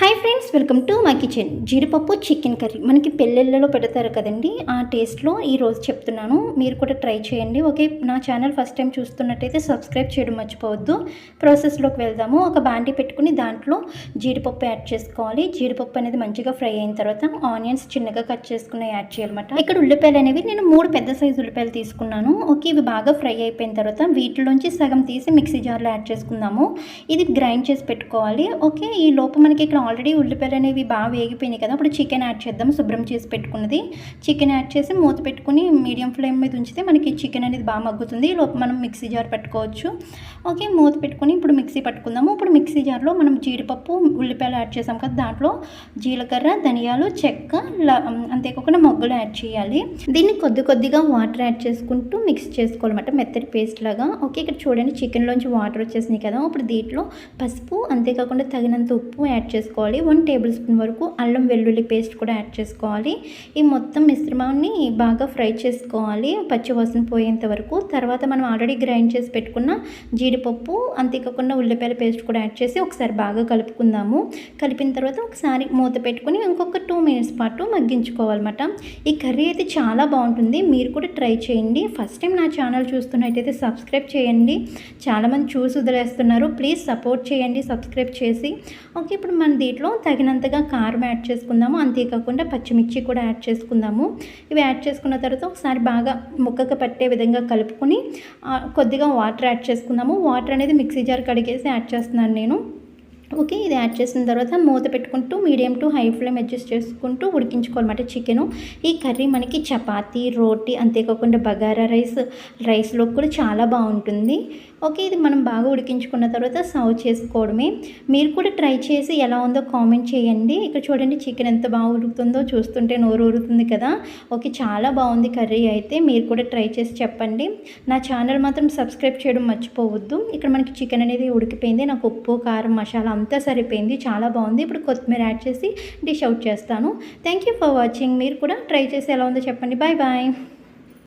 Hi friends welcome to my kitchen జీడిపప్పు chicken curry మనకి పెళ్ళిళ్ళలో పెడతారు కదండి ఆ టేస్ట్లో ఈరోజు చెప్తున్నాను. మీరు కూడా ట్రై చేయండి. ఓకే నా ఛానల్ ఫస్ట్ టైం చూస్తున్నట్టయితే సబ్స్క్రైబ్ చేయడం మర్చిపోవద్దు. ప్రాసెస్లోకి వెళ్దాము. ఒక బాండీ పెట్టుకుని దాంట్లో జీడిపప్పు యాడ్ చేసుకోవాలి. జీడిపప్పు అనేది మంచిగా ఫ్రై అయిన తర్వాత ఆనియన్స్ చిన్నగా కట్ చేసుకుని యాడ్ చేయాలన్నమాట. ఇక్కడ ఉల్లిపాయలు అనేవి నేను మూడు పెద్ద సైజు ఉల్లిపాయలు తీసుకున్నాను. ఓకే ఇవి బాగా ఫ్రై అయిపోయిన తర్వాత వీటిలోంచి సగం తీసి మిక్సీ జార్లో యాడ్ చేసుకుందాము. ఇది గ్రైండ్ చేసి పెట్టుకోవాలి. ఓకే ఈ లోపు మనకి ఇక్కడ ఆల్రెడీ ఉల్లిపాయలు అనేవి బాగా వేగిపోయినాయి కదా ఇప్పుడు చికెన్ యాడ్ చేద్దాం శుభ్రం చేసి పెట్టుకున్నది. చికెన్ యాడ్ చేసి మూత పెట్టుకుని మీడియం ఫ్లేమ్ మీద ఉంచితే మనకి చికెన్ అనేది బాగా మగ్గుతుంది. లోపల లోపు మనం మిక్సీ జార్ పెట్టుకోవచ్చు. ఓకే మూత పెట్టుకుని ఇప్పుడు మిక్సీ పట్టుకుందాము. ఇప్పుడు మిక్సీ జార్లో మనం జీడిపప్పు ఉల్లిపాయలు యాడ్ చేసాం కదా దాంట్లో జీలకర్ర ధనియాలు చెక్క అంతేకాకుండా మొగ్గలు యాడ్ చేయాలి. దీన్ని కొద్ది కొద్దిగా వాటర్ యాడ్ చేసుకుంటూ మిక్స్ చేసుకోవాలన్నమాట మెత్తటి పేస్ట్ లాగా. ఓకే ఇక్కడ చూడండి చికెన్లోంచి వాటర్ వచ్చేసినాయి కదా ఇప్పుడు దీంట్లో పసుపు అంతేకాకుండా తగినంత ఉప్పు యాడ్ చేసుకోవాలి. వన్ టేబుల్ స్పూన్ వరకు అల్లం వెల్లుల్లి పేస్ట్ కూడా యాడ్ చేసుకోవాలి. ఈ మొత్తం మిశ్రమాన్ని బాగా ఫ్రై చేసుకోవాలి. పచ్చి వాసన పోయేంత వరకు. తర్వాత మనం ఆల్రెడీ గ్రైండ్ చేసి పెట్టుకున్న జీడిపప్పు అంతేకాకుండా ఉల్లిపాయల పేస్ట్ కూడా యాడ్ చేసి ఒకసారి బాగా కలుపుకుందాము. కలిపిన తర్వాత ఒకసారి మూత పెట్టుకుని ఇంకొక టూ మినిట్స్ పాటు మగ్గించుకోవాలన్నమాట. ఈ కర్రీ అయితే చాలా బాగుంటుంది. మీరు కూడా ట్రై చేయండి. ఫస్ట్ టైం నా ఛానల్ చూస్తున్నట్టయితే సబ్స్క్రైబ్ చేయండి. చాలామంది చూసి వదిలేస్తున్నారు. ప్లీజ్ సపోర్ట్ చేయండి. సబ్స్క్రైబ్ చేసి. ఓకే ఇప్పుడు మన దీంట్లో తగినంతగా కారం యాడ్ చేసుకుందాము. అంతేకాకుండా పచ్చిమిర్చి కూడా యాడ్ చేసుకుందాము. ఇవి యాడ్ చేసుకున్న తర్వాత ఒకసారి బాగా ముక్కకు పట్టే విధంగా కలుపుకొని కొద్దిగా వాటర్ యాడ్ చేసుకుందాము. వాటర్ అనేది మిక్సీ జార్ కడిగేసి యాడ్ చేస్తున్నాను నేను. ఓకే ఇది యాడ్ చేసిన తర్వాత మూత పెట్టుకుంటూ medium to high flame adjust చేసుకుంటూ ఉడికించుకోవాలన్నమాట చికెను. ఈ కర్రీ మనకి చపాతీ రోటీ అంతేకాకుండా బగారా రైస్ రైస్లో కూడా చాలా బాగుంటుంది. ఓకే ఇది మనం బాగా ఉడికించుకున్న తర్వాత సర్వ్ చేసుకోవడమే. మీరు కూడా ట్రై చేసి ఎలా ఉందో కామెంట్ చేయండి. ఇక్కడ చూడండి చికెన్ ఎంత బాగా ఉడుకుతుందో చూస్తుంటే నోరు ఊరుతుంది కదా. ఓకే చాలా బాగుంది కర్రీ అయితే. మీరు కూడా ట్రై చేసి చెప్పండి. నా ఛానల్ మాత్రం సబ్స్క్రైబ్ చేయడం మర్చిపోవద్దు. ఇక్కడ మనకి చికెన్ అనేది ఉడికిపోయింది. నాకు ఉప్పు కారం మసాలా అంతా సరిపోయింది. చాలా బాగుంది. ఇప్పుడు కొత్తిమీర యాడ్ చేసి డిష్ అవుట్ చేస్తాను. Thank you for watching. మీరు కూడా ట్రై చేసి ఎలా ఉందో చెప్పండి. Bye bye.